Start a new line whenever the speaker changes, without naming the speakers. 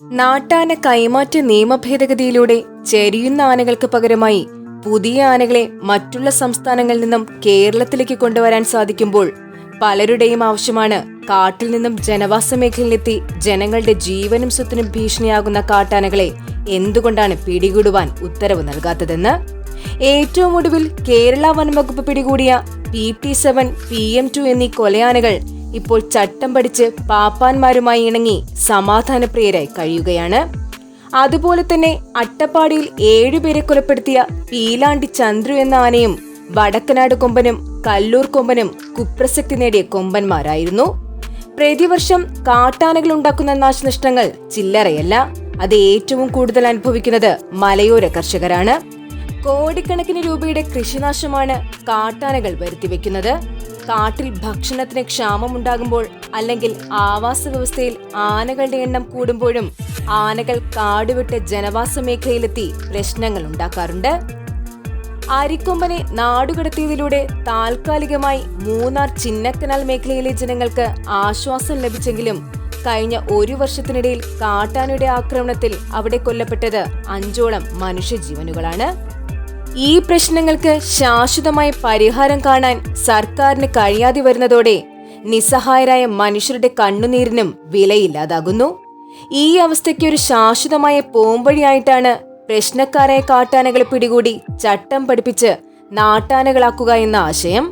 നാട്ടാന കൈമാറ്റ നിയമ ഭേദഗതിയിലൂടെ ചെരിയുന്ന ആനകൾക്ക് പകരമായി പുതിയ ആനകളെ മറ്റുള്ള സംസ്ഥാനങ്ങളിൽ നിന്നും കേരളത്തിലേക്ക് കൊണ്ടുവരാൻ സാധിക്കുമ്പോൾ പലരുടെയും ആവശ്യമാണ് കാട്ടിൽ നിന്നും ജനവാസ മേഖലയിലെത്തി ജനങ്ങളുടെ ജീവനും സ്വത്തിനും ഭീഷണിയാകുന്ന കാട്ടാനകളെ എന്തുകൊണ്ടാണ് പിടികൂടുവാൻ ഉത്തരവ് നൽകാത്തതെന്ന്? ഏറ്റവും ഒടുവിൽ കേരള വനംവകുപ്പ് പിടികൂടിയ P T seven P M two എന്നീ കൊലയാനകൾ ഇപ്പോൾ ചട്ടം പഠിച്ച് പാപ്പാന്മാരുമായി ഇണങ്ങി സമാധാനപ്രിയരായി കഴിയുകയാണ്. അതുപോലെ തന്നെ അട്ടപ്പാടിയിൽ ഏഴുപേരെ കൊലപ്പെടുത്തിയ പീലാണ്ടി ചന്ദ്രു എന്ന ആനയും വടക്കനാട് കൊമ്പനും കല്ലൂർ കൊമ്പനും കുപ്രസക്തി നേടിയ കൊമ്പന്മാരായിരുന്നു. പ്രതിവർഷം കാട്ടാനകൾ ഉണ്ടാക്കുന്ന നാശനഷ്ടങ്ങൾ ചില്ലറയല്ല. അത് ഏറ്റവും കൂടുതൽ അനുഭവിക്കുന്നത് മലയോര കർഷകരാണ്. കോടിക്കണക്കിന് രൂപയുടെ കൃഷിനാശമാണ് കാട്ടാനകൾ വരുത്തിവെക്കുന്നത്. കാട്ടിൽ ഭക്ഷണത്തിന് ക്ഷാമമുണ്ടാകുമ്പോൾ അല്ലെങ്കിൽ ആവാസ വ്യവസ്ഥയിൽ ആനകളുടെ എണ്ണം കൂടുമ്പോഴും ആനകൾ കാടുവിട്ട് ജനവാസ മേഖലയിലെത്തി പ്രശ്നങ്ങൾ ഉണ്ടാക്കാറുണ്ട്. അരിക്കൊമ്പനെ നാടുകടത്തിയതിലൂടെ താൽക്കാലികമായി മൂന്നാർ ചിന്നക്കനാൽ മേഖലയിലെ ജനങ്ങൾക്ക് ആശ്വാസം ലഭിച്ചെങ്കിലും കഴിഞ്ഞ ഒരു വർഷത്തിനിടയിൽ കാട്ടാനയുടെ ആക്രമണത്തിൽ അവിടെ കൊല്ലപ്പെട്ടത് അഞ്ചോളം മനുഷ്യജീവനുകളാണ്. ഈ പ്രശ്നങ്ങൾക്ക് ശാശ്വതമായ പരിഹാരം കാണാൻ സർക്കാരിന് കഴിയാതെ വരുന്നതോടെ നിസ്സഹായരായ മനുഷ്യരുടെ കണ്ണുനീരിനും വിലയില്ലാതാകുന്നു. ഈ അവസ്ഥയ്ക്ക് ഒരു ശാശ്വതമായ പോംവഴിയായിട്ടാണ് പ്രശ്നക്കാരായ കാട്ടാനകളെ പിടികൂടി ചട്ടം പഠിപ്പിച്ച് നാട്ടാനകളാക്കുക എന്ന ആശയം.